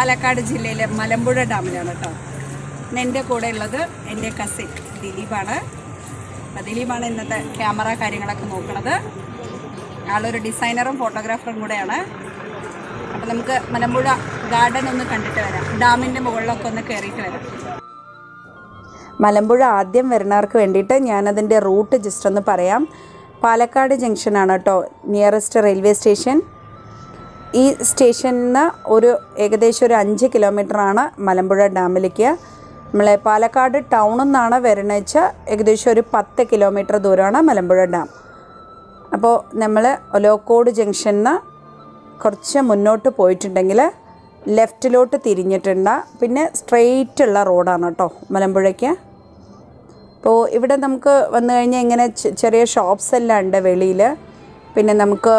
പാലക്കാട് ജില്ലയിലെ മലമ്പുഴ ഡാമിലാണ് കേട്ടോ. എന്റെ കൂടെ ഉള്ളത് എന്റെ കസിൻ ദിലീപാണ്. ദിലീപാണ് ഇന്നത്തെ ക്യാമറ കാര്യങ്ങളൊക്കെ നോക്കുന്നത് ആളൊരു ഡിസൈനറും ഫോട്ടോഗ്രാഫറും കൂടെയാണ്. അപ്പം നമുക്ക് മലമ്പുഴ ഗാർഡൻ ഒന്ന് കണ്ടിട്ട് വരാം. ഡാമിന്റെ മുകളിലൊക്കെ ഒന്ന് കയറിയിട്ട് വരാം. മലമ്പുഴ ആദ്യം വരുന്നവർക്ക് വേണ്ടിയിട്ട് ഞാനതിന്റെ റൂട്ട് ജസ്റ്റ് ഒന്ന് പറയാം. പാലക്കാട് ജംഗ്ഷനാണ് കേട്ടോ നിയറസ്റ്റ് റെയിൽവേ സ്റ്റേഷൻ ഈ സ്റ്റേഷനിൽ നിന്ന് ഒരു ഏകദേശം ഒരു അഞ്ച് കിലോമീറ്ററാണ് മലമ്പുഴ ഡാമിലേക്ക്. നമ്മളെ പാലക്കാട് ടൗണിൽ നിന്നാണ് വെച്ചാൽ ഏകദേശം ഒരു പത്ത് കിലോമീറ്റർ ദൂരമാണ് മലമ്പുഴ ഡാം. അപ്പോൾ നമ്മൾ ഒലോക്കോട് ജംഗ്ഷനിൽ നിന്ന് കുറച്ച് മുന്നോട്ട് പോയിട്ടുണ്ടെങ്കിൽ ലെഫ്റ്റിലോട്ട് തിരിഞ്ഞിട്ടുണ്ട്. പിന്നെ സ്ട്രെയിറ്റ് ഉള്ള റോഡാണ് കേട്ടോ മലമ്പുഴയ്ക്ക്. അപ്പോൾ ഇവിടെ നമുക്ക് വന്നു കഴിഞ്ഞാൽ ഇങ്ങനെ ചെറിയ ഷോപ്സ് എല്ലാം ഉണ്ട് വെളിയിൽ. പിന്നെ നമുക്ക്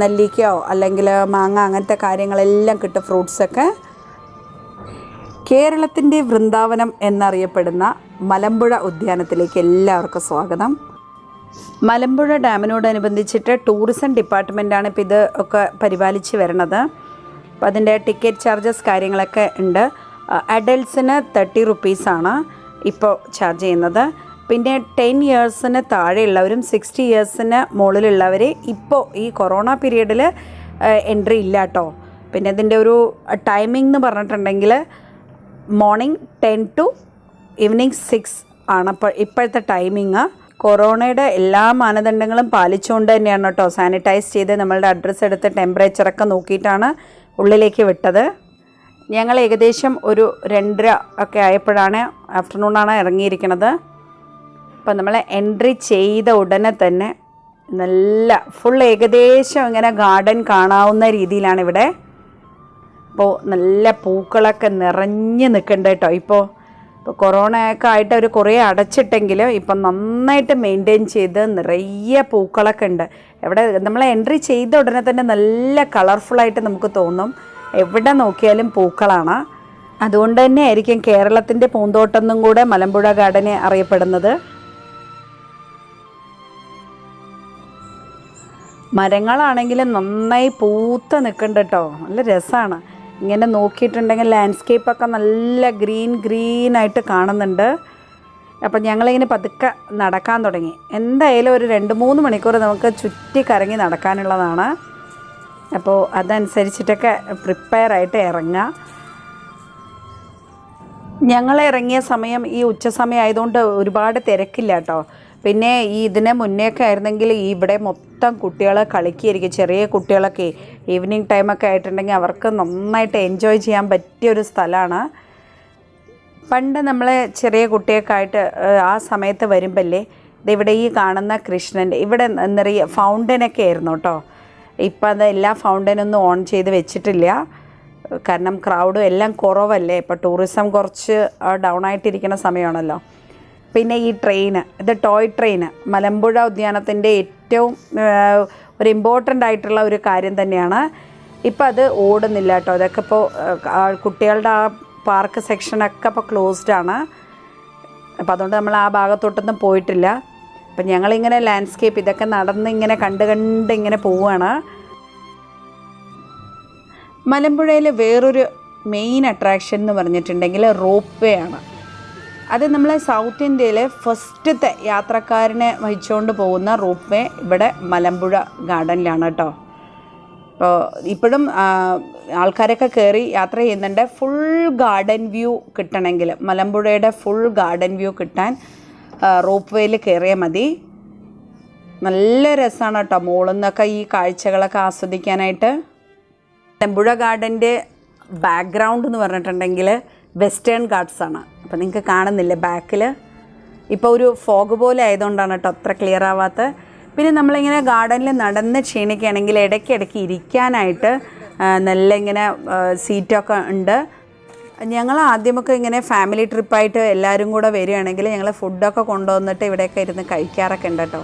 നെല്ലിക്കയോ അല്ലെങ്കിൽ മാങ്ങ അങ്ങനത്തെ കാര്യങ്ങളെല്ലാം കിട്ടും ഫ്രൂട്ട്സൊക്കെ. കേരളത്തിന്റെ വൃന്ദാവനം എന്നറിയപ്പെടുന്ന മലമ്പുഴ ഉദ്യാനത്തിലേക്ക് എല്ലാവർക്കും സ്വാഗതം. മലമ്പുഴ ഡാമിനോടനുബന്ധിച്ചിട്ട് ടൂറിസം ഡിപ്പാർട്ട്മെന്റാണ് ഇപ്പോൾ ഇത് ഒക്കെ പരിപാലിച്ച് വരണത്. അപ്പോൾ അതിന്റെ ടിക്കറ്റ് ചാർജസ് കാര്യങ്ങളൊക്കെ ഉണ്ട്. അഡൽട്ട്സിന് തേർട്ടി റുപ്പീസാണ് ഇപ്പോൾ ചാർജ് ചെയ്യുന്നത്. പിന്നെ ടെൻ ഇയേഴ്സിന് താഴെയുള്ളവരും സിക്സ്റ്റി ഇയേഴ്സിന് മുകളിലുള്ളവർ ഇപ്പോൾ ഈ കൊറോണ പീരീഡിൽ എൻട്രി ഇല്ല കേട്ടോ പിന്നെ ഇതിന്റെ ഒരു ടൈമിംഗ് എന്ന് പറഞ്ഞിട്ടുണ്ടെങ്കിൽ morning ten to evening six ആണ് ഇപ്പോഴത്തെ ടൈമിങ് കൊറോണയുടെ എല്ലാ മാനദണ്ഡങ്ങളും പാലിച്ചുകൊണ്ട് തന്നെയാണ് കേട്ടോ സാനിറ്റൈസ് ചെയ്ത് നമ്മളുടെ അഡ്രസ്സ് എടുത്ത് ടെമ്പറേച്ചറൊക്കെ നോക്കിയിട്ടാണ് ഉള്ളിലേക്ക് വിട്ടത്. ഞങ്ങൾ ഏകദേശം ഒരു രണ്ടര ഒക്കെ ആയപ്പോഴാണ് ആഫ്റ്റർനൂണാണ് ഇറങ്ങിയിരിക്കുന്നത് അപ്പം നമ്മൾ എൻട്രി ചെയ്ത ഉടനെ തന്നെ നല്ല ഫുൾ ഏകദേശം ഇങ്ങനെ ഗാർഡൻ കാണാവുന്ന രീതിയിലാണ് ഇവിടെ. അപ്പോൾ നല്ല പൂക്കളൊക്കെ നിറഞ്ഞ് നിൽക്കുന്നുണ്ട് കേട്ടോ. ഇപ്പോൾ ഇപ്പോൾ കൊറോണ ഒക്കെ ആയിട്ട് അവർ കുറേ അടച്ചിട്ടെങ്കിലും ഇപ്പം നന്നായിട്ട് മെയിന്റെയിൻ ചെയ്ത് നിറയെ പൂക്കളൊക്കെ ഉണ്ട്. എവിടെ നമ്മൾ എൻട്രി ചെയ്ത ഉടനെ തന്നെ നല്ല കളർഫുള്ളായിട്ട് നമുക്ക് തോന്നും. എവിടെ നോക്കിയാലും പൂക്കളാണ്. അതുകൊണ്ട് തന്നെ ആയിരിക്കും കേരളത്തിന്റെ പൂന്തോട്ടം എന്നും കൂടെ മലമ്പുഴ ഗാർഡനെ അറിയപ്പെടുന്നത്. മരങ്ങളാണെങ്കിൽ നന്നായി പൂത്ത് നിൽക്കുന്നുണ്ട് കേട്ടോ നല്ല രസമാണ് ഇങ്ങനെ നോക്കിയിട്ടുണ്ടെങ്കിൽ ലാൻഡ്സ്കേപ്പൊക്കെ നല്ല ഗ്രീൻ ഗ്രീനായിട്ട് കാണുന്നുണ്ട്. അപ്പം ഞങ്ങളിങ്ങനെ പതുക്കെ നടക്കാൻ തുടങ്ങി. എന്തായാലും ഒരു രണ്ട് മൂന്ന് മണിക്കൂർ നമുക്ക് ചുറ്റി കറങ്ങി നടക്കാനുള്ളതാണ്. അപ്പോൾ അതനുസരിച്ചിട്ടൊക്കെ പ്രിപ്പയർ ആയിട്ട് ഇറങ്ങുക ഞങ്ങൾ ഇറങ്ങിയ സമയം ഈ ഉച്ച സമയം ആയതുകൊണ്ട് ഒരുപാട് തിരക്കില്ല കേട്ടോ പിന്നെ ഈ ഇതിന് മുന്നേയൊക്കെ ആയിരുന്നെങ്കിൽ ഇവിടെ മൊത്തം കുട്ടികൾ കളിക്കുകയായിരിക്കും. ചെറിയ കുട്ടികളൊക്കെ ഈവനിങ് ടൈമൊക്കെ ആയിട്ടുണ്ടെങ്കിൽ അവർക്ക് നന്നായിട്ട് എൻജോയ് ചെയ്യാൻ പറ്റിയ ഒരു സ്ഥലമാണ്. പണ്ട് നമ്മൾ ചെറിയ കുട്ടിയൊക്കെ ആയിട്ട് ആ സമയത്ത് വരുമ്പല്ലേ ഇവിടെ ഈ കാണുന്ന കൃഷ്ണന്റെ ഇവിടെ നിറയെ ഫൗണ്ടനൊക്കെ ആയിരുന്നു കേട്ടോ. ഇപ്പം അത് എല്ലാ ഫൗണ്ടനൊന്നും ഓൺ ചെയ്ത് വെച്ചിട്ടില്ല. കാരണം ക്രൗഡും എല്ലാം കുറവല്ലേ. ഇപ്പോൾ ടൂറിസം കുറച്ച് ഡൗൺ ആയിട്ടിരിക്കുന്ന സമയമാണല്ലോ. പിന്നെ ഈ ട്രെയിന് ഇത് ടോയ് ട്രെയിന് മലമ്പുഴ ഉദ്യാനത്തിന്റെ ഏറ്റവും ഒരു ഇമ്പോർട്ടന്റ് ആയിട്ടുള്ള ഒരു കാര്യം തന്നെയാണ്. ഇപ്പം അത് ഓടുന്നില്ല കേട്ടോ. അതൊക്കെ ഇപ്പോൾ കുട്ടികളുടെ ആ പാർക്ക് സെക്ഷനൊക്കെ ഇപ്പോൾ ക്ലോസ്ഡ് ആണ്. അപ്പോൾ അതുകൊണ്ട് നമ്മൾ ആ ഭാഗത്തോട്ടൊന്നും പോയിട്ടില്ല. അപ്പം ഞങ്ങളിങ്ങനെ ലാൻഡ്സ്കേപ്പ് ഇതൊക്കെ നടന്ന് ഇങ്ങനെ കണ്ട് കണ്ട് ഇങ്ങനെ പോവുകയാണ് മലമ്പുഴയിൽ വേറൊരു മെയിൻ അട്രാക്ഷൻ എന്ന് പറഞ്ഞിട്ടുണ്ടെങ്കിൽ റോപ്പ് വേ ആണ്. അത് നമ്മളെ സൗത്ത് ഇന്ത്യയിലെ ഫസ്റ്റത്തെ യാത്രക്കാരനെ വഹിച്ചുകൊണ്ട് പോകുന്ന റൂപ്പ് വേ ഇവിടെ മലമ്പുഴ ഗാർഡനിലാണ് കേട്ടോ. അപ്പോൾ ഇപ്പോഴും ആൾക്കാരൊക്കെ കയറി യാത്ര ചെയ്യുന്നുണ്ട്. ഫുൾ ഗാർഡൻ വ്യൂ കിട്ടണമെങ്കിൽ മലമ്പുഴയുടെ ഫുൾ ഗാർഡൻ വ്യൂ കിട്ടാൻ റോപ്പ് വേയിൽ കയറിയാൽ മതി. നല്ല രസമാണ് കേട്ടോ മുകളിൽ നിന്നൊക്കെ ഈ കാഴ്ചകളൊക്കെ ആസ്വദിക്കാനായിട്ട്. മലമ്പുഴ ഗാർഡന്റെ ബാക്ക്ഗ്രൗണ്ട് എന്ന് പറഞ്ഞിട്ടുണ്ടെങ്കിൽ വെസ്റ്റേൺ ഗാർഡ്സ് ആണ്. അപ്പോൾ നിങ്ങൾക്ക് കാണുന്നില്ല ബാക്കിൽ ഇപ്പോൾ ഒരു ഫോഗ് പോലെ ആയതുകൊണ്ടാണ് കേട്ടോ അത്ര ക്ലിയർ ആവാത്ത പിന്നെ നമ്മളിങ്ങനെ ഗാർഡനിൽ നടന്ന് ക്ഷീണിക്കുകയാണെങ്കിൽ ഇടയ്ക്കിടയ്ക്ക് ഇരിക്കാനായിട്ട് നല്ല ഇങ്ങനെ സീറ്റൊക്കെ ഉണ്ട്. ഞങ്ങൾ ആദ്യമൊക്കെ ഇങ്ങനെ ഫാമിലി ട്രിപ്പായിട്ട് എല്ലാവരും കൂടെ വരികയാണെങ്കിൽ ഞങ്ങൾ ഫുഡൊക്കെ കൊണ്ടുവന്നിട്ട് ഇവിടെയൊക്കെ ഇരുന്ന് കഴിക്കാറൊക്കെ ഉണ്ട് കേട്ടോ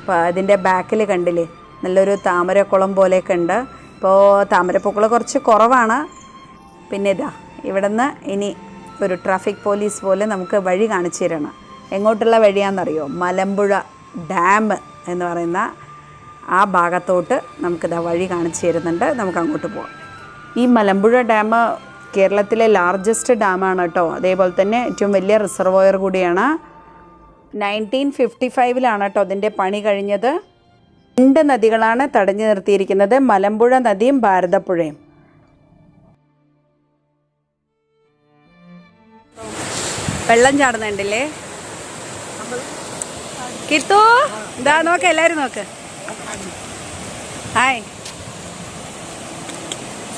അപ്പോൾ അതിന്റെ ബാക്കിൽ കണ്ടില്ലേ നല്ലൊരു താമരക്കുളം പോലെയൊക്കെ ഉണ്ട്. ഇപ്പോൾ താമരപ്പൂക്കൾ കുറച്ച് കുറവാണ്. പിന്നെ ഇതാ ഇവിടുന്ന് ഇനി ഒരു ട്രാഫിക് പോലീസ് പോലെ നമുക്ക് വഴി കാണിച്ചു തരണം. എങ്ങോട്ടുള്ള വഴിയാണെന്നറിയോ മലമ്പുഴ ഡാം എന്ന് പറയുന്ന ആ ഭാഗത്തോട്ട് നമുക്കിതാ വഴി കാണിച്ചു തരുന്നുണ്ട്. നമുക്ക് അങ്ങോട്ട് പോകാം ഈ മലമ്പുഴ ഡാം കേരളത്തിലെ ലാർജസ്റ്റ് ഡാമാണ് കേട്ടോ. അതേപോലെ തന്നെ ഏറ്റവും വലിയ റിസർവോയർ കൂടിയാണ്. നയന്റീൻ ഫിഫ്റ്റി ഫൈവിലാണ് കേട്ടോ അതിന്റെ പണി കഴിഞ്ഞത്. രണ്ട് നദികളാണ് തടഞ്ഞു നിർത്തിയിരിക്കുന്നത്. മലമ്പുഴ നദിയും ഭാരതപ്പുഴയും. വെള്ളം ചാടുന്നുണ്ടല്ലേ? കിട്ടു ഇതാ നോക്ക് എല്ലാരും നോക്ക്. ഹായ്.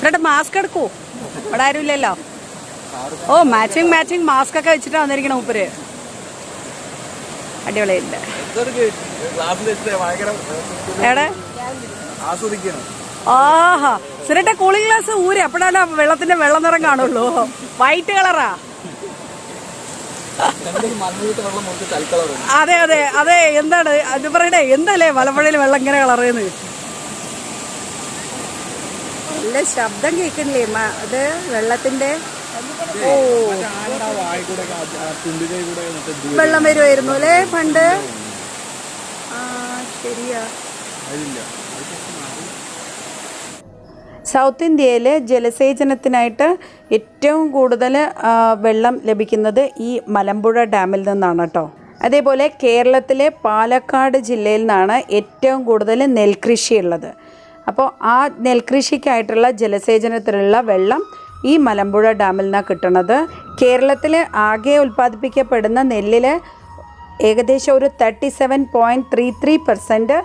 ഇവിടെ മാസ്ക് എടുക്കൂ. ഇവിടെ ആരും ഇല്ലല്ലോ. ഓ മാച്ചിങ് മാച്ചിങ് മാസ്ക് ഒക്കെ വെച്ചിട്ടാ വന്നിരിക്കണം ഉപ്പര് അടിപൊളിയുണ്ട്. എവിടെ? ആഹാ. സുരട്ടെ കൂളിംഗ് ഗ്ലാസ് ഊര്. അപ്പോഴാണ് വെള്ളത്തിന്റെ വെള്ളം നിറം കാണുള്ളൂ. വൈറ്റ് കളറാ മണ്ണൂട്ട് വെള്ളം നമുക്ക് തൽക്കളറുണ്ട് അതെ അതെ അതെ എന്താണ്? അത് പറയണേ എന്തല്ലേ മലപ്പുഴയിൽ വെള്ളം ഇങ്ങനെ കളറുന്നത് നല്ല ശബ്ദം കേൾക്കണില്ലേ അത് വെള്ളത്തിന്റെ ഓ. വെള്ളം വരുമായിരുന്നു അല്ലേ പണ്ട്? ആ ശരിയാ. സൗത്ത് ഇന്ത്യയിലെ ജലസേചനത്തിനായിട്ട് ഏറ്റവും കൂടുതൽ വെള്ളം ലഭിക്കുന്നത് ഈ മലമ്പുഴ ഡാമിൽ നിന്നാണ് കേട്ടോ അതേപോലെ കേരളത്തിലെ പാലക്കാട് ജില്ലയിൽ നിന്നാണ് ഏറ്റവും കൂടുതൽ നെൽകൃഷി ഉള്ളത് അപ്പോൾ ആ നെൽകൃഷിക്കായിട്ടുള്ള ജലസേചനത്തിനുള്ള വെള്ളം ഈ മലമ്പുഴ ഡാമിൽ നിന്നാണ് കിട്ടുന്നത് കേരളത്തിൽ ആകെ ഉൽപ്പാദിപ്പിക്കപ്പെടുന്ന നെല്ലിൽ ഏകദേശം ഒരു thirty seven point three three percent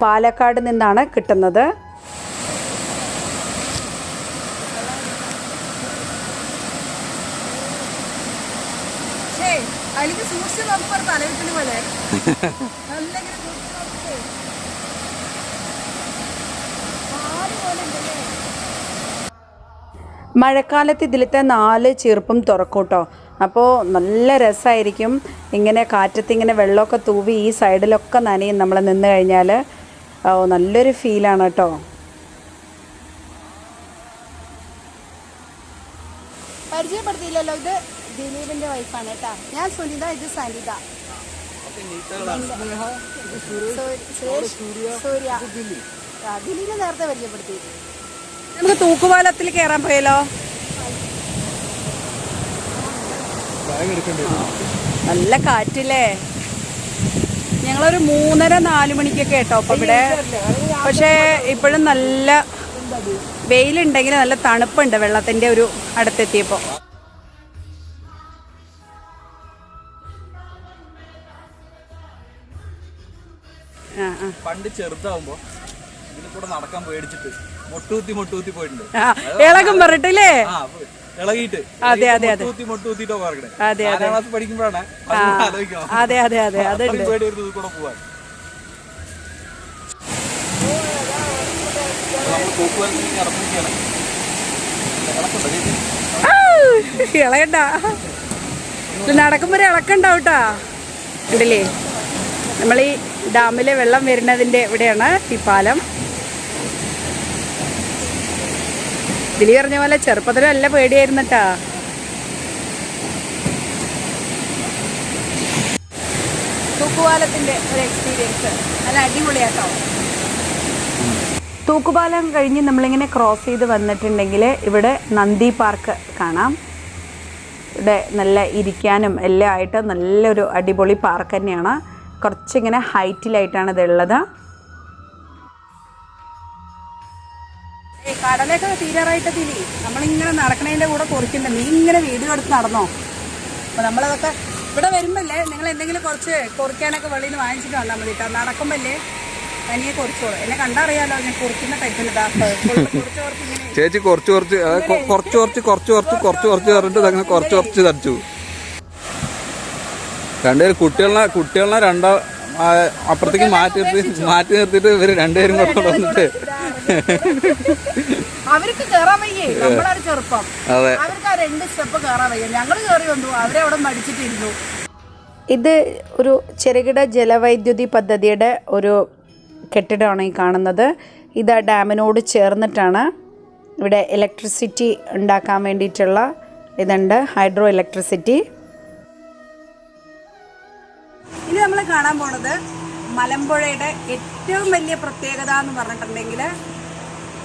Palakkad നിന്നാണ് കിട്ടുന്നത്. പോലെ. മഴക്കാലത്ത് ഇതിലത്തെ നാല് ചെറുപ്പം തുറക്കൂട്ടോ. കേട്ടോ അപ്പോൾ നല്ല രസമായിരിക്കും ഇങ്ങനെ കാറ്റത്ത് ഇങ്ങനെ വെള്ളമൊക്കെ തൂവി ഈ സൈഡിലൊക്കെ നനയും നമ്മൾ നിന്ന് കഴിഞ്ഞാൽ ഓ നല്ലൊരു ഫീലാണ് കേട്ടോ. പരിചയപ്പെടുത്തിയില്ലല്ലോ. ഇത് ദിലീപിന്റെ വൈഫാണ് കേട്ടോ. ഞാൻ സുനിത ഇത് സനിത ദിലീപിനെ നേരത്തെ പരിചയപ്പെടുത്തി നമുക്ക് തൂക്കുപാലത്തിൽ കയറാൻ പോയല്ലോ നല്ല കാറ്റില്ലേ ഞങ്ങളൊരു മൂന്നര നാല് മണിക്കൊക്കെ കേട്ടോ അപ്പൊ ഇവിടെ പക്ഷേ ഇപ്പോഴും നല്ല വെയിലുണ്ടെങ്കിൽ നല്ല തണുപ്പുണ്ട് വെള്ളത്തിന്റെ ഒരു അടുത്തെത്തിയപ്പോൾ ചെറുതാവുമ്പോ ഇതിൽ കൂടെ നടക്കാൻ പേടിച്ചിട്ട് മൊട്ടുകുത്തി മൊട്ടുകുത്തി പോയിട്ടുണ്ട്. ഇളകും പറഞ്ഞിട്ടില്ലേ? ഇളകണ്ട. ഇളകിയിട്ട്. അതെ, അതെ, അതെ. അതെ, അതെ. ക്ലാസ് പഠിക്കുമ്പോഴാണ് അതെ അതെ അതെ കൂടെ പോവാൻ. നടക്കുമ്പോ ഇളക്കണ്ടാവട്ടാ ഇണ്ടല്ലേ ഉണ്ടല്ലേ നമ്മൾ ഈ ഡാമിലെ വെള്ളം വരുന്നതിന്റെ ഇവിടെയാണ് ഈ പാലം. ഇതിൽ പറഞ്ഞ പോലെ ചെറുപ്പത്തിൽ നല്ല പേടിയായിരുന്നു കേട്ടാ തൂക്കുപാലത്തിന്റെ ഒരു എക്സ്പീരിയൻസ് നല്ല അടിപൊളിയാട്ടോ. തൂക്കുപാലം കഴിഞ്ഞ് നമ്മളിങ്ങനെ ക്രോസ് ചെയ്ത് വന്നിട്ടുണ്ടെങ്കിൽ ഇവിടെ നന്ദി പാർക്ക് കാണാം. ഇവിടെ നല്ല ഇരിക്കാനും എല്ലാം ആയിട്ട് നല്ലൊരു അടിപൊളി പാർക്ക് തന്നെയാണ്. കുറച്ചിങ്ങനെ ഹൈറ്റിലായിട്ടാണ് ഇതുള്ളത്. കടലൊക്കെ തീരാറായിട്ട് തിരി. നമ്മളിങ്ങനെ നടക്കണതിന്റെ കൂടെ കുറിക്കണ്ട നീ ഇങ്ങനെ വീഡിയോ എടുത്ത് നടന്നോ? അപ്പോൾ നമ്മളതൊക്കെ ഇവിടെ വരുമ്പല്ലേ നിങ്ങൾ എന്തെങ്കിലും കുറച്ച് കുറിക്കാനൊക്കെ വെളിയിൽ നിന്ന് വാങ്ങിച്ചിട്ട് വന്നാൽ മതി കേട്ടോ നടക്കുമ്പല്ലേ തനിയെ കുറിച്ചോളൂ എന്നെ കണ്ടറിയാലോ ഞാൻ കുറിക്കുന്ന ടൈപ്പിൽ ഇതാ കുറിച്ച് കുറച്ച് ഇങ്ങനെ ചേച്ചി കുറച്ച് കുറച്ച് കുറച്ച് കുറച്ച് കുറച്ച് കുറച്ച് കുറച്ച് കുറച്ച് പറഞ്ഞിട്ട് അങ്ങനെ കുറച്ച് കുറച്ച് തടിച്ചു. രണ്ടുപേരും കുട്ടികളെ കുട്ടികളെ രണ്ടാ അപ്പുറത്തേക്ക് മാറ്റി നിർത്തി മാറ്റി നിർത്തിയിട്ട് ഇവർ രണ്ടുപേരും കൂടെ വന്നിട്ട് അവർക്ക് കേറാൻ വയ്യേ. നമ്മളൊരു ചെറുപ്പം. അതെ. അവർക്ക് ആ രണ്ട് സ്റ്റെപ്പ് കേറാൻ വയ്യ. ഞങ്ങൾ കേറി വന്നു. അവരെ അവിടെ മടിച്ചിട്ടിരുന്നു ഇത് ഒരു ചെറുകിട ജലവൈദ്യുതി പദ്ധതിയുടെ ഒരു കെട്ടിടമാണ് ഈ കാണുന്നത്. ഇത് ആ ഡാമിനോട് ചേർന്നിട്ടാണ് ഇവിടെ ഇലക്ട്രിസിറ്റി ഉണ്ടാക്കാൻ വേണ്ടിയിട്ടുള്ള ഇതുണ്ട്. Hydro electricity. ഇനി നമ്മൾ കാണാൻ പോണത് മലമ്പുഴയുടെ ഏറ്റവും വലിയ പ്രത്യേകത എന്ന് പറഞ്ഞിട്ടുണ്ടെങ്കിൽ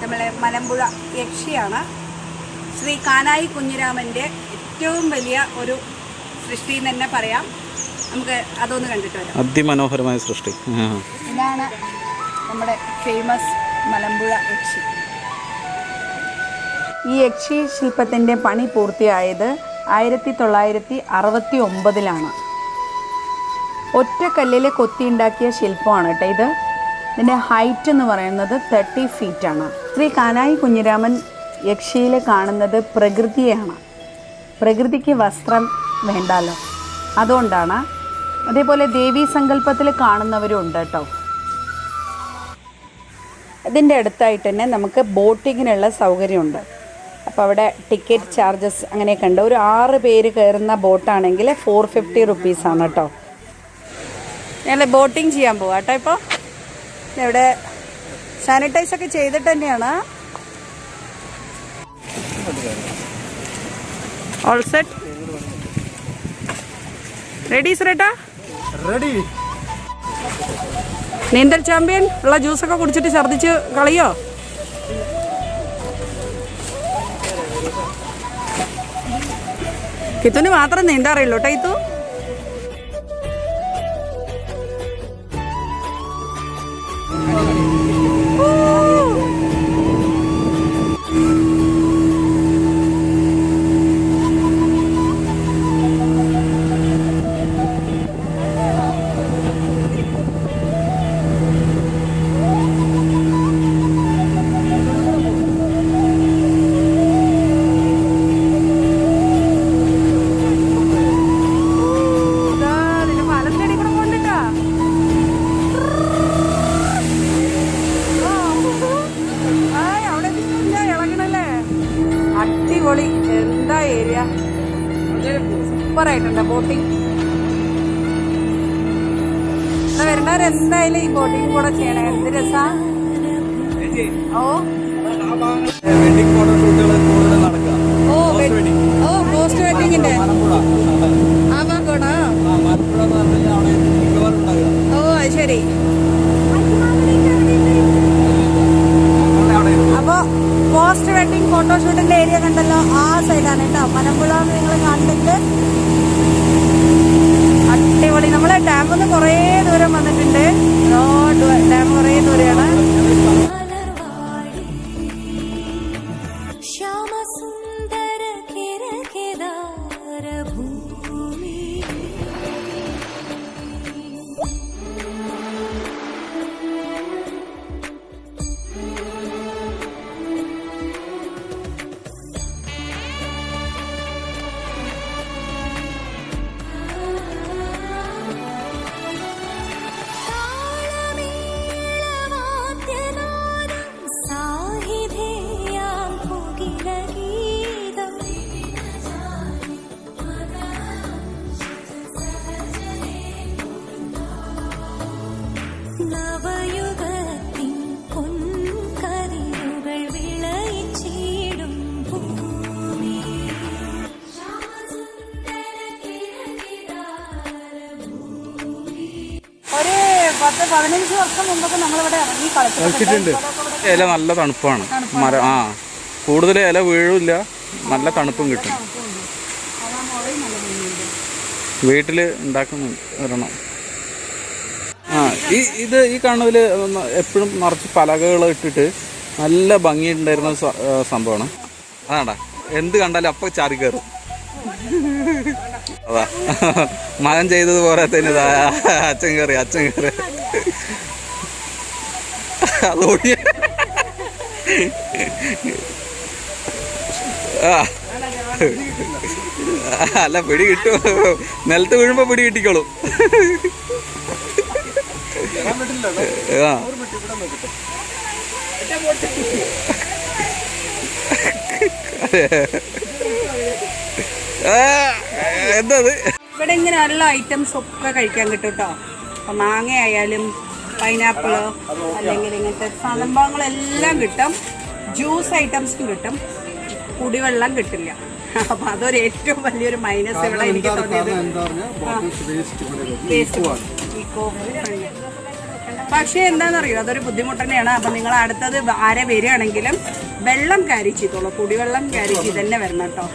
നമ്മളെ മലമ്പുഴ യക്ഷിയാണ്. ശ്രീ കാനായി കുഞ്ഞിരാമന്റെ ഏറ്റവും വലിയ ഒരു സൃഷ്ടി എന്ന് തന്നെ പറയാം. നമുക്ക് അതൊന്ന് കണ്ടിട്ട് വരാം. അതിമനോഹരമായ സൃഷ്ടി. ഇതാണ് നമ്മുടെ ഫേമസ് മലമ്പുഴ യക്ഷി. ഈ യക്ഷി ശില്പത്തിന്റെ പണി പൂർത്തിയായത് ആയിരത്തി തൊള്ളായിരത്തി അറുപത്തി ഒമ്പതിലാണ്. ഒറ്റക്കല്ലിൽ കൊത്തിയുണ്ടാക്കിയ ശില്പമാണ് കേട്ടോ ഇത്. ഇതിന്റെ ഹൈറ്റ് എന്ന് പറയുന്നത് തേർട്ടി ഫീറ്റാണ് ശ്രീ കാനായി കുഞ്ഞിരാമൻ യക്ഷിയിൽ കാണുന്നത് പ്രകൃതിയാണ്. പ്രകൃതിക്ക് വസ്ത്രം വേണ്ടല്ലോ. അതുകൊണ്ടാണ് അതേപോലെ ദേവീ സങ്കല്പത്തിൽ കാണുന്നവരും ഉണ്ട് കേട്ടോ. ഇതിന്റെ അടുത്തായിട്ട് തന്നെ നമുക്ക് ബോട്ടിങ്ങിനുള്ള സൗകര്യമുണ്ട്. അപ്പോൾ അവിടെ ടിക്കറ്റ് ചാർജസ് അങ്ങനെയൊക്കെ ഉണ്ട്. ഒരു ആറ് പേര് കയറുന്ന ബോട്ടാണെങ്കിൽ ഫോർ ഫിഫ്റ്റി റുപ്പീസാണ് കേട്ടോ. ഞങ്ങൾ ബോട്ടിങ് ചെയ്യാൻ പോവാം കേട്ടോ ഇപ്പോൾ ഇവിടെ സാനിറ്റൈസ് ഒക്കെ ചെയ്തിട്ട് തന്നെയാണ്. ഓൾ സെറ്റ് റെഡി സുരേട്ടാ? റെഡി നീന്തൽ ചാമ്പ്യൻ ഉള്ള ജ്യൂസൊക്കെ കുടിച്ചിട്ട് ഛർദ്ദിച്ച് കളിയോ? കിത്തുന് മാത്രം നീന്താറിയുള്ളൂ കേട്ടോ ഇത്തു ഈ ബോട്ടിംഗ് പതിനഞ്ച് വർഷം മുമ്പൊക്കെ നമ്മളിവിടെ ഇറങ്ങി കളിച്ചിട്ടുണ്ട്. ഇല നല്ല തണുപ്പാണ്. മരം ആ കൂടുതൽ ഇല വീഴില്ല നല്ല തണുപ്പും കിട്ടും. വീട്ടിൽ ഉണ്ടാക്കുന്നു വരണം ആ ഈ ഇത് ഈ കാണുന്നതിൽ എപ്പോഴും നിറച്ച് പലകകൾ ഇട്ടിട്ട് നല്ല ഭംഗിയുണ്ടായിരുന്ന സംഭവമാണ്. അതാണ്ടാ എന്ത് കണ്ടാലും അപ്പൊ ചാറി കയറും. അതാ മകൻ ചെയ്തത് തന്നെ ഇതാ. അച്ഛൻ കയറി അച്ഛൻ കയറി അതോടി ഓടിയ അല്ല പിടി കിട്ടും. നിലത്ത് വീഴുമ്പോ പിടി കിട്ടിക്കോളും. ആ, എന്തത്? ഇവിടെ ഇങ്ങനെ നല്ല ഐറ്റംസ് ഒക്കെ കഴിക്കാൻ കിട്ടും കേട്ടോ അപ്പൊ മാങ്ങ ആയാലും പൈനാപ്പിൾ അല്ലെങ്കിൽ ഇങ്ങനത്തെ സംഭവങ്ങളെല്ലാം കിട്ടും. ജ്യൂസ് ഐറ്റംസും കിട്ടും. കുടിവെള്ളം കിട്ടില്ല. അപ്പൊ അതൊരു ഏറ്റവും വലിയൊരു മൈനസ് ഇവിടെ എനിക്ക് തോന്നിയത്. പക്ഷേ എന്താണെന്നറിയോ അതൊരു ബുദ്ധിമുട്ട് തന്നെയാണ്. അപ്പം നിങ്ങൾ അടുത്തത് ആരെ വരികയാണെങ്കിലും വെള്ളം കാരി ചെയ്തോളൂ. കുടിവെള്ളം കാരി ചെയ്ത് തന്നെ വരണം കേട്ടോ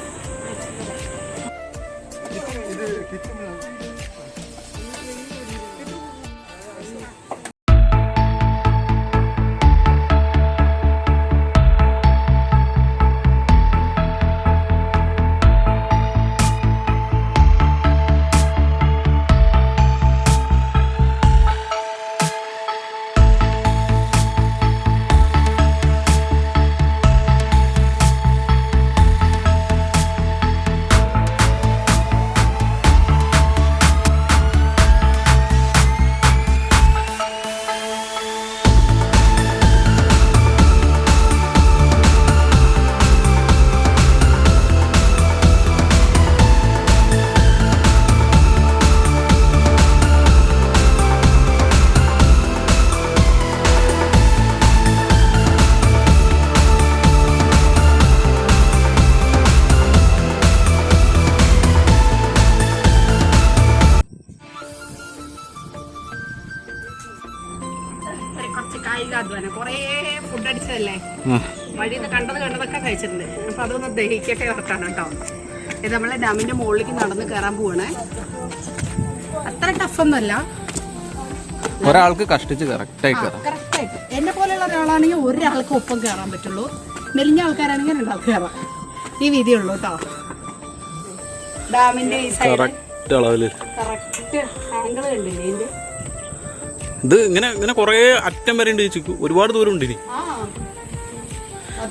കഴിച്ചിട്ടുണ്ട് അപ്പൊ അതൊന്ന് ദഹിക്കട്ടെ ഓർത്താണ് കേട്ടോ ഇത് നമ്മളെ ഡാമിന്റെ മുകളിലേക്ക് നടന്ന് കയറാൻ പോവാണ്. അത്ര ടഫൊന്നുമല്ല ഒരാൾക്ക് കഷ്ടിച്ച് കറക്റ്റായിട്ട് എന്നെ പോലെയുള്ള ഒരാളാണെങ്കിൽ ഒരാൾക്ക് ഒപ്പം കയറാൻ പറ്റുള്ളൂ. മെലിഞ്ഞ ആൾക്കാരാണെങ്കിൽ രണ്ടാൾക്ക് കയറാം ഈ വീതിയുള്ളൂ കേട്ടോ ഡാമിന്റെ ഈ സൈഡ് കറക്റ്റ് അളവിൽ. കറക്റ്റ് ആംഗിൾ കണ്ടില്ലേ ഇതിന്റെ? ഇത് ഇങ്ങനെ ഇങ്ങനെ കുറേ അറ്റം വരെ ഉണ്ട് ഒരുപാട് ദൂരം ഉണ്ട് ഇനി. ആ.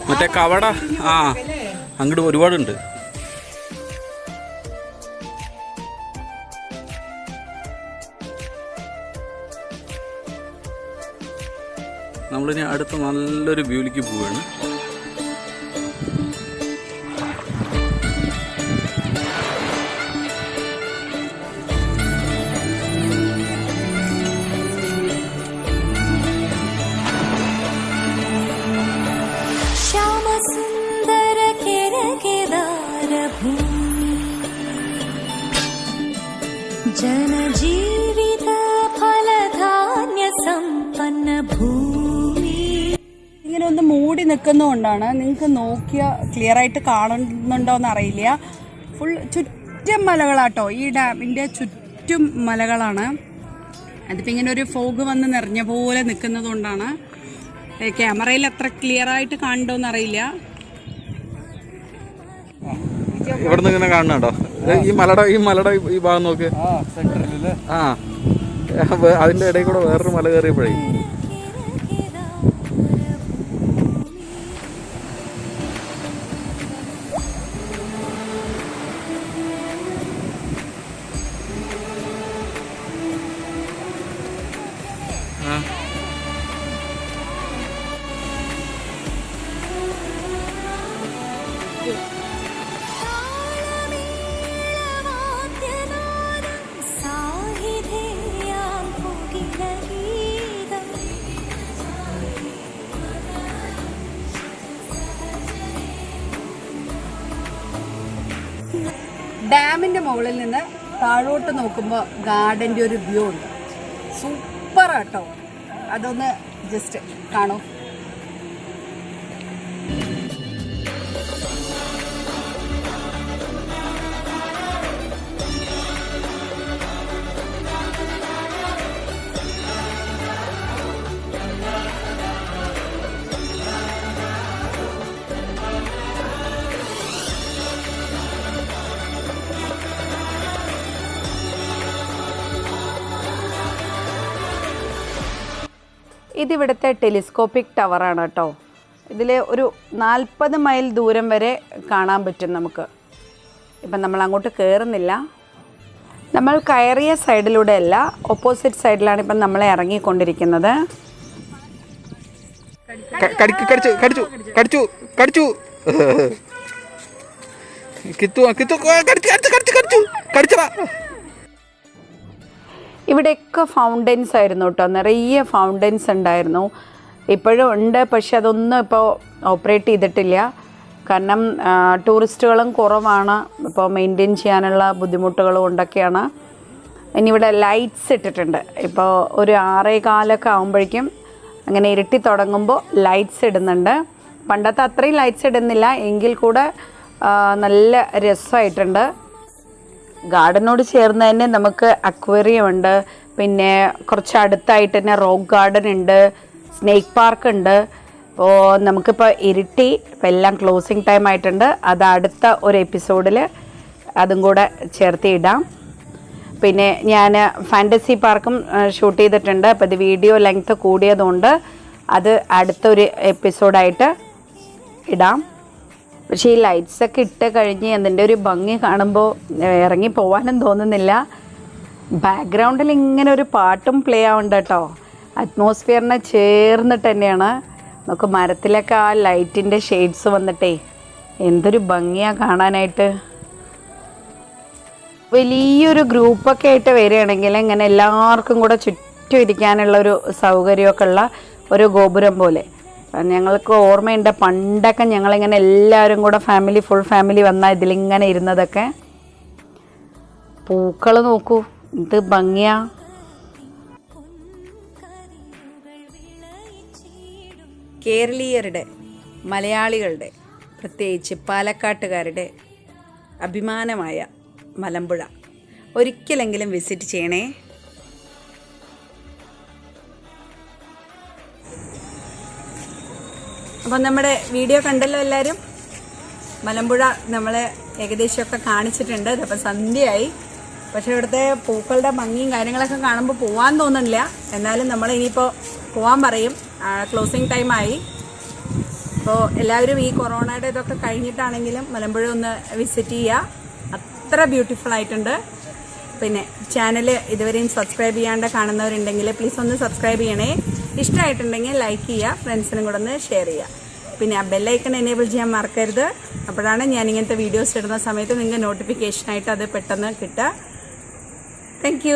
മറ്റേ കവട ആ അങ്ങോട്ട് ഒരുപാടുണ്ട്. നമ്മളിനി അടുത്ത നല്ലൊരു വ്യൂലിക്ക് പോവുകയാണ്. ജനജീവിത ഫലധാന്യ സമ്പന്ന ഭൂമി ഇങ്ങനെ ഒന്ന് മൂടി നിൽക്കുന്നതുകൊണ്ടാണ് നിങ്ങൾക്ക് നോക്കിയ ക്ലിയർ ആയിട്ട് കാണുന്നുണ്ടോ എന്ന് അറിയില്ല ഫുൾ ചുറ്റും മലകളാട്ടോ. ഈ ഡാമിന്റെ ചുറ്റും മലകളാണ്. അതിപ്പോൾ ഇങ്ങനെ ഒരു ഫോഗ് വന്ന് നിറഞ്ഞ പോലെ നിൽക്കുന്നതുകൊണ്ടാണ്. ക്യാമറയിൽ അത്ര ക്ലിയർ ആയിട്ട് കാണണ്ടോന്നറിയില്ല ഇവിടുന്ന് ഇങ്ങനെ കാണുന്നുണ്ടോ? ഈ മലട ഈ മലട ഈ ഭാഗം നോക്ക്. ആ അതിന്റെ ഇടയിൽ കൂടെ വേറൊരു മല കയറിയപ്പോഴേ. ഡാമിന്റെ മുകളിൽ നിന്ന് താഴോട്ട് നോക്കുമ്പോൾ ഗാർഡന്റെ ഒരു വ്യൂ ഉണ്ട്. സൂപ്പർ ആട്ടോ അതൊന്ന് ജസ്റ്റ് കാണൂ. ഇതിവിടുത്തെ ടെലിസ്കോപ്പിക് ടവറാണ് കേട്ടോ. ഇതിൽ ഒരു നാൽപ്പത് മൈൽ ദൂരം വരെ കാണാൻ പറ്റും നമുക്ക്. ഇപ്പം നമ്മൾ അങ്ങോട്ട് കയറുന്നില്ല നമ്മൾ കയറിയ സൈഡിലൂടെ അല്ല ഓപ്പോസിറ്റ് സൈഡിലാണ് ഇപ്പം നമ്മളെ ഇറങ്ങിക്കൊണ്ടിരിക്കുന്നത്. കടിച്ചു കടിച്ചു കടിച്ചു കടിച്ചു കടിച്ചു. കിത്തു കിത്തു കടിച്ചു കടിച്ചു കടിച്ചു കടിച്ചു. കടിച്ചടാ ഇവിടെയൊക്കെ ഫൗണ്ടൻസ് ആയിരുന്നു കേട്ടോ. നിറയെ ഫൗണ്ടൻസ് ഉണ്ടായിരുന്നു. ഇപ്പോഴും ഉണ്ട് പക്ഷെ അതൊന്നും ഇപ്പോൾ ഓപ്പറേറ്റ് ചെയ്തിട്ടില്ല. കാരണം ടൂറിസ്റ്റുകളും കുറവാണ്. ഇപ്പോൾ മെയിന്റെയിൻ ചെയ്യാനുള്ള ബുദ്ധിമുട്ടുകളും കൊണ്ടൊക്കെയാണ് ഇനി ഇവിടെ ലൈറ്റ്സ് ഇട്ടിട്ടുണ്ട്. ഇപ്പോൾ ഒരു ആറേ കാലൊക്കെ ആകുമ്പോഴേക്കും അങ്ങനെ ഇരുട്ടി തുടങ്ങുമ്പോൾ ലൈറ്റ്സ് ഇടുന്നുണ്ട്. പണ്ടത്തെ അത്രയും ലൈറ്റ്സ് ഇടുന്നില്ല. എങ്കിൽ കൂടെ നല്ല രസമായിട്ടുണ്ട്. ഗാർഡനോട് ചേർന്ന് തന്നെ നമുക്ക് അക്വേറിയം ഉണ്ട്. പിന്നെ കുറച്ച് അടുത്തായിട്ട് തന്നെ റോക്ക് ഗാർഡൻ ഉണ്ട്. സ്നേക്ക് പാർക്ക് ഉണ്ട്. അപ്പോൾ നമുക്കിപ്പോൾ ഇരുട്ടി ഇപ്പം എല്ലാം ക്ലോസിങ് ടൈം ആയിട്ടുണ്ട്. അത് അടുത്ത ഒരു എപ്പിസോഡിൽ അതും കൂടെ ചേർത്ത് ഇടാം. പിന്നെ ഞാൻ ഫാന്റസി പാർക്കും ഷൂട്ട് ചെയ്തിട്ടുണ്ട്. അപ്പോൾ ഇത് വീഡിയോ ലെങ്ത് കൂടിയതുകൊണ്ട് അത് അടുത്തൊരു എപ്പിസോഡായിട്ട് ഇടാം. പക്ഷേ ഈ ലൈറ്റ്സ് ഒക്കെ ഇട്ട് കഴിഞ്ഞ് അതിന്റെ ഒരു ഭംഗി കാണുമ്പോൾ ഇറങ്ങി പോകാനും തോന്നുന്നില്ല. ബാക്ക്ഗ്രൗണ്ടിൽ ഇങ്ങനെ ഒരു പാട്ടും പ്ലേ ആവുന്നുണ്ട് കേട്ടോ അറ്റ്മോസ്ഫിയറിനെ ചേർന്നിട്ട് തന്നെയാണ്. നമുക്ക് മരത്തിലൊക്കെ ആ ലൈറ്റിന്റെ ഷെയ്ഡ്സ് വന്നിട്ടേ എന്തൊരു ഭംഗിയാണ് കാണാനായിട്ട്. വലിയൊരു ഗ്രൂപ്പൊക്കെ ആയിട്ട് വരികയാണെങ്കിൽ ഇങ്ങനെ എല്ലാവർക്കും കൂടെ ചുറ്റും ഇരിക്കാനുള്ള ഒരു സൗകര്യമൊക്കെ ഉള്ള ഒരു ഗോപുരം പോലെ. ഞങ്ങൾക്ക് ഓർമ്മയുണ്ട് പണ്ടൊക്കെ ഞങ്ങളിങ്ങനെ എല്ലാവരും കൂടെ ഫാമിലി ഫുൾ ഫാമിലി വന്നാൽ ഇതിലിങ്ങനെ ഇരുന്നതൊക്കെ. പൂക്കൾ നോക്കൂ ഇത് ഭംഗിയാ. കേരളീയരുടെ മലയാളികളുടെ പ്രത്യേകിച്ച് പാലക്കാട്ടുകാരുടെ അഭിമാനമായ മലമ്പുഴ. ഒരിക്കലെങ്കിലും വിസിറ്റ് ചെയ്യണേ. അപ്പം നമ്മുടെ വീഡിയോ കണ്ടല്ലോ എല്ലാവരും മലമ്പുഴ നമ്മളെ ഏകദേശമൊക്കെ കാണിച്ചിട്ടുണ്ട്. ഇതപ്പം സന്ധ്യയായി. പക്ഷേ ഇവിടുത്തെ പൂക്കളുടെ ഭംഗിയും കാര്യങ്ങളൊക്കെ കാണുമ്പോൾ പോവാൻ തോന്നുന്നില്ല. എന്നാലും നമ്മൾ ഇനിയിപ്പോൾ പോവാൻ പറയും. ക്ലോസിങ് ടൈമായി അപ്പോൾ എല്ലാവരും ഈ കൊറോണയുടെ ഇതൊക്കെ കഴിഞ്ഞിട്ടാണെങ്കിലും മലമ്പുഴ ഒന്ന് വിസിറ്റ് ചെയ്യുക അത്ര ബ്യൂട്ടിഫുൾ ആയിട്ടുണ്ട്. പിന്നെ ചാനൽ ഇതുവരെയും സബ്സ്ക്രൈബ് ചെയ്യാണ്ട് കാണുന്നവരുണ്ടെങ്കിൽ പ്ലീസ് ഒന്ന് സബ്സ്ക്രൈബ് ചെയ്യണേ. ഇഷ്ടമായിട്ടുണ്ടെങ്കിൽ ലൈക്ക് ചെയ്യുക ഫ്രണ്ട്സിനും കൂടെ ഒന്ന് ഷെയർ ചെയ്യുക. പിന്നെ ആ ബെല്ലൈക്കൺ എനേബിൾ ചെയ്യാൻ മറക്കരുത്. അപ്പോഴാണ് ഞാൻ ഇങ്ങനത്തെ വീഡിയോസ് ഇടുന്ന സമയത്ത് നിങ്ങൾക്ക് നോട്ടിഫിക്കേഷനായിട്ട് അത് പെട്ടെന്ന് കിട്ടുക. താങ്ക്